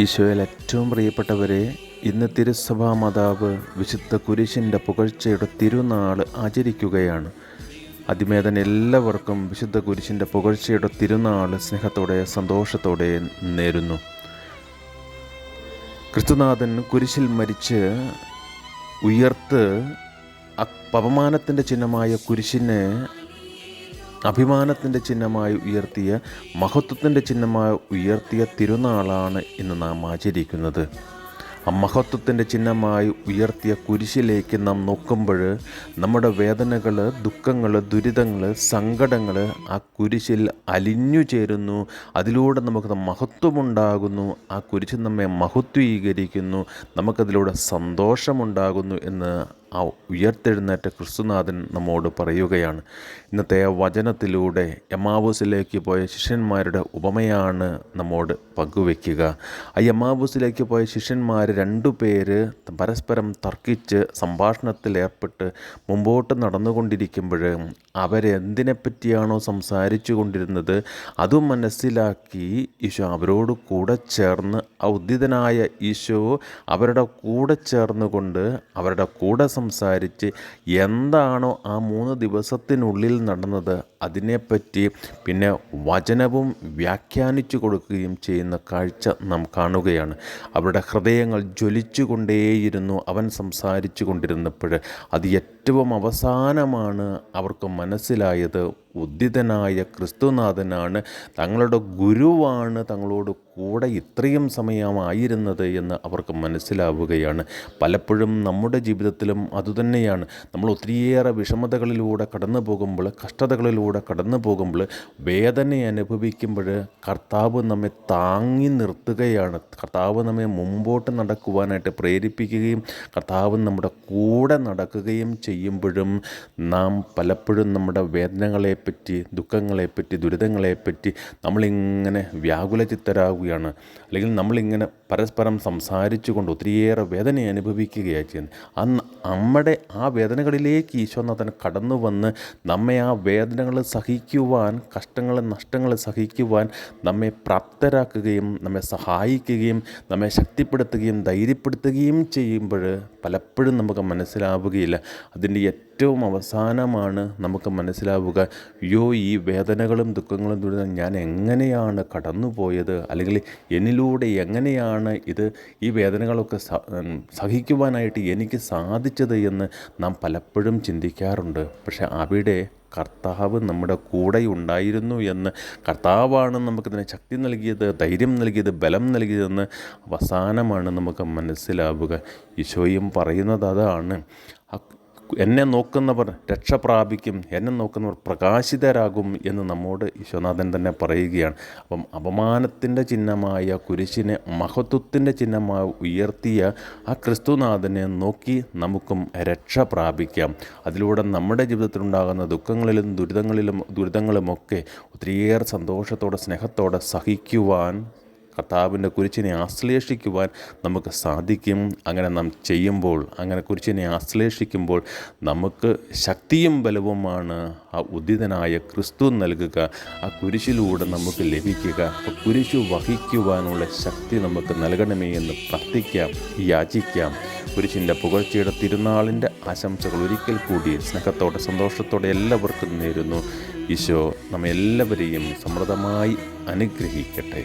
ഈശോയിൽ ഏറ്റവും പ്രിയപ്പെട്ടവരെ ഇന്ന് തിരുസഭാ മാതാവ് വിശുദ്ധ കുരിശിന്റെ പുകഴ്ചയുടെ തിരുനാൾ ആചരിക്കുകയാണ്. അതിമേതൻ എല്ലാവർക്കും വിശുദ്ധ കുരിശിന്റെ പുകഴ്ചയുടെ തിരുനാൾ സ്നേഹത്തോടെ സന്തോഷത്തോടെ നേരുന്നു. ക്രിസ്തുനാഥൻ കുരിശിൽ മരിച്ച് ഉയർത്ത് അപമാനത്തിന്റെ ചിഹ്നമായ കുരിശിനെ അഭിമാനത്തിന്റെ ചിഹ്നമായി ഉയർത്തിയ മഹത്വത്തിന്റെ ചിഹ്നമായി ഉയർത്തിയ തിരുനാളാണ് ഇന്ന് നാം ആചരിക്കുന്നത്. ആ മഹത്വത്തിന്റെ ചിഹ്നമായി ഉയർത്തിയ കുരിശിലേക്ക് നാം നോക്കുമ്പോൾ നമ്മുടെ വേദനകൾ ദുഃഖങ്ങൾ ദുരിതങ്ങൾ സങ്കടങ്ങൾ ആ കുരിശിൽ അലിഞ്ഞു ചേരുന്നു. അതിലൂടെ നമുക്ക് മഹത്വമുണ്ടാകുന്നു. ആ കുരിശ് നമ്മെ മഹത്വീകരിക്കുന്നു. നമുക്കതിലൂടെ സന്തോഷമുണ്ടാകുന്നു എന്ന് ആ ഉയർത്തെഴുന്നേറ്റ ക്രിസ്തുനാഥൻ നമ്മോട് പറയുകയാണ്. ഇന്നത്തെ വചനത്തിലൂടെ എമാവൂസിലേക്ക് പോയ ശിഷ്യന്മാരുടെ ഉപമയാണ് നമ്മോട് പങ്കുവെക്കുക ആ എമാവൂസിലേക്ക് പോയ ശിഷ്യന്മാർ രണ്ടു പേര് പരസ്പരം തർക്കിച്ച് സംഭാഷണത്തിൽ ഏർപ്പെട്ട് മുമ്പോട്ട് നടന്നുകൊണ്ടിരിക്കുമ്പോൾ അവരെന്തിനെപ്പറ്റിയാണോ സംസാരിച്ചു കൊണ്ടിരുന്നത് അതും മനസ്സിലാക്കി ഈശോ അവരോട് കൂടെ ചേർന്ന് ആ ഉദ്ധിതനായ ഈശോ അവരുടെ കൂടെ ചേർന്നുകൊണ്ട് അവരുടെ കൂടെ സംസാരിച്ച് എന്താണോ ആ മൂന്ന് ദിവസത്തിനുള്ളിൽ നടന്നത് അതിനെപ്പറ്റി പിന്നെ വചനവും വ്യാഖ്യാനിച്ചു കൊടുക്കുകയും ചെയ്യുന്ന കാഴ്ച നാം കാണുകയാണ്. അവരുടെ ഹൃദയങ്ങൾ ജ്വലിച്ചുകൊണ്ടേയിരുന്നു അവൻ സംസാരിച്ചു കൊണ്ടിരുന്നപ്പോൾ അത് ഏറ്റവും അവസാനമാണ് അവർക്ക് മനസ്സിലായത്. ഉദിതനായ ക്രിസ്തുനാഥനാണ് തങ്ങളുടെ ഗുരുവാണ് തങ്ങളോട് കൂടെ ഇത്രയും സമയമായിരുന്നത് എന്ന് അവർക്ക് മനസ്സിലാവുകയാണ്. പലപ്പോഴും നമ്മുടെ ജീവിതത്തിലും അതുതന്നെയാണ്. നമ്മൾ ഒത്തിരിയേറെ വിഷമതകളിലൂടെ കടന്നു പോകുമ്പോൾ കഷ്ടതകളിലൂടെ കടന്നു പോകുമ്പോൾ വേദന അനുഭവിക്കുമ്പോൾ കർത്താവ് നമ്മെ താങ്ങി നിർത്തുകയാണ്. കർത്താവ് നമ്മെ മുമ്പോട്ട് നടക്കുവാനായിട്ട് പ്രേരിപ്പിക്കുകയും കർത്താവ് നമ്മുടെ കൂടെ നടക്കുകയും ചെയ്യുമ്പോഴും നാം പലപ്പോഴും നമ്മുടെ വേദനകളെപ്പറ്റി ദുഃഖങ്ങളെപ്പറ്റി ദുരിതങ്ങളെപ്പറ്റി നമ്മളിങ്ങനെ വ്യാകുലചിത്തരാകുകയാണ്. അല്ലെങ്കിൽ നമ്മളിങ്ങനെ പരസ്പരം സംസാരിച്ചു കൊണ്ട് ഒത്തിരിയേറെ വേദന അനുഭവിക്കുകയാണ് ചെയ്യുന്നത്. അന്ന് നമ്മുടെ ആ വേദനകളിലേക്ക് ഈശോനാഥൻ കടന്നു വന്ന് നമ്മെ ആ വേദനകൾ സഹിക്കുവാൻ കഷ്ടങ്ങൾ നഷ്ടങ്ങൾ സഹിക്കുവാൻ നമ്മെ പ്രാപ്തരാക്കുകയും നമ്മെ സഹായിക്കുകയും നമ്മെ ശക്തിപ്പെടുത്തുകയും ധൈര്യപ്പെടുത്തുകയും ചെയ്യുമ്പോൾ പലപ്പോഴും നമുക്ക് മനസ്സിലാവുകയില്ല. അതിന്റെ ഏറ്റവും അവസാനമാണ് നമുക്ക് മനസ്സിലാവുക അയ്യോ ഈ വേദനകളും ദുഃഖങ്ങളും ദുരിതം ഞാൻ എങ്ങനെയാണ് കടന്നുപോയത്? അല്ലെങ്കിൽ എന്നിലൂടെ എങ്ങനെയാണ് ഇത് ഈ വേദനകളൊക്കെ സഹിക്കുവാനായിട്ട് എനിക്ക് സാധിച്ചത് എന്ന് നാം പലപ്പോഴും ചിന്തിക്കാറുണ്ട്. പക്ഷെ അവിടെ കർത്താവ് നമ്മുടെ കൂടെ ഉണ്ടായിരുന്നു എന്ന് കർത്താവാണ് നമുക്കിതിന് ശക്തി നൽകിയത് ധൈര്യം നൽകിയത് ബലം നൽകിയതെന്ന് അവസാനമാണ് നമുക്ക് മനസ്സിലാവുക. ഈശോയും പറയുന്നത് അതാണ് എന്നെ നോക്കുന്നവർ രക്ഷ പ്രാപിക്കും എന്നെ നോക്കുന്നവർ പ്രകാശിതരാകും എന്ന് നമ്മോട് ഈശ്വനാഥൻ തന്നെ പറയുകയാണ്. അപ്പം അപമാനത്തിന്റെ ചിഹ്നമായ കുരിശിനെ മഹത്വത്തിന്റെ ചിഹ്നമായി ഉയർത്തിയ ആ ക്രിസ്തുനാഥനെ നോക്കി നമുക്കും രക്ഷ പ്രാപിക്കാം. അതിലൂടെ നമ്മുടെ ജീവിതത്തിലുണ്ടാകുന്ന ദുഃഖങ്ങളിലും ദുരിതങ്ങളിലും ദുരിതങ്ങളുമൊക്കെ ഒത്തിരിയേറെ സന്തോഷത്തോടെ സ്നേഹത്തോടെ സഹിക്കുവാൻ കർത്താവിന്റെ കുരിച്ചിനെ ആശ്ലേഷിക്കുവാൻ നമുക്ക് സാധിക്കും. അങ്ങനെ നാം ചെയ്യുമ്പോൾ അങ്ങനെ കുരിച്ചിനെ ആശ്ലേഷിക്കുമ്പോൾ നമുക്ക് ശക്തിയും ബലവുമാണ് ആ ഉദിതനായ ക്രിസ്തു നൽകുക. ആ കുരിശിലൂടെ നമുക്ക് ലഭിക്കുക. ആ കുരിശു വഹിക്കുവാനുള്ള ശക്തി നമുക്ക് നൽകണമേ എന്ന് പ്രാർത്ഥിക്കാം യാചിക്കാം. കുരിശിന്റെ പുകഴ്ചയുടെ തിരുനാളിന്റെ ആശംസകൾ ഒരിക്കൽ കൂടി സ്നേഹത്തോടെ സന്തോഷത്തോടെ എല്ലാവർക്കും നേരുന്നു. ഈശോ നമ്മെല്ലാവരെയും സമൃദ്ധമായി അനുഗ്രഹിക്കട്ടെ.